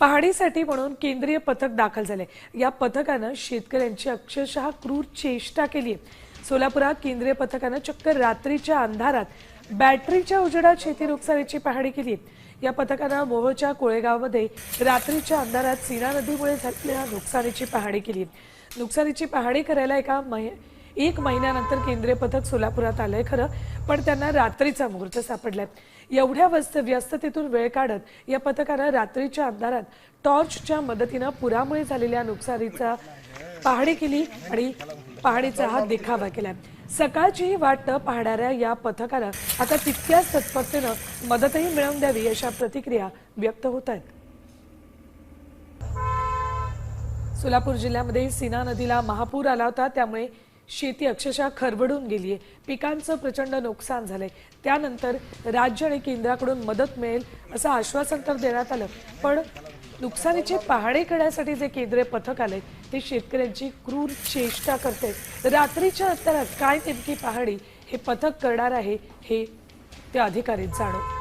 पाहणीसाठी म्हणून केंद्रीय पथक दाखल झाले. या पथकानं शेतकऱ्यांची अक्षरशः क्रूर चेष्टा केली सोलापुरात केंद्रीय पथकानं चक्क रात्रीच्या अंधारात बॅटरीच्या उजेडात शेती नुकसानीची पाहणी केली या पथकानं मोहोळच्या कोळेगावमध्ये रात्रीच्या अंधारात सीना नदीमुळे झालेल्या नुकसानीची पाहणी केली नुकसानीची पाहणी करायला एका महि एक महिन्यानंतर केंद्रीय पथक सोलापुरात आलंय खरं पण त्यांना रात्रीचा मुहूर्त सापडलाय. एवढ्या वस्त व्यस्ततेतून वेळ काढत या पथकानं रात्रीच्या अंधारात टॉर्चच्या मदतीनं पुरामुळे झालेल्या नुकसानीचा पाहणी केली आणि पाहणीचा हा देखावा केलाय. सकाळचीही वाट न पाहणाऱ्या या पथकानं आता तितक्याच तत्परतेनं मदतही मिळवून द्यावी अशा प्रतिक्रिया व्यक्त होत आहेत सोलापूर जिल्ह्यामध्ये सीना नदीला महापूर आला होता त्यामुळे शेती अक्षरशः खरबडून गेली आहे पिकांचं प्रचंड नुकसान झालंय. त्यानंतर राज्य आणि केंद्राकडून मदत मिळेल असं आश्वासन तर देण्यात आलं पण नुकसानीची पाहणी करण्यासाठी जे केंद्रीय पथक आले ते शेतकऱ्यांची क्रूर चेष्टा करते रात्रीच्या अंतरात काय नेमकी पाहणी हे पथक करणार आहे हे त्या अधिकारीत जाणव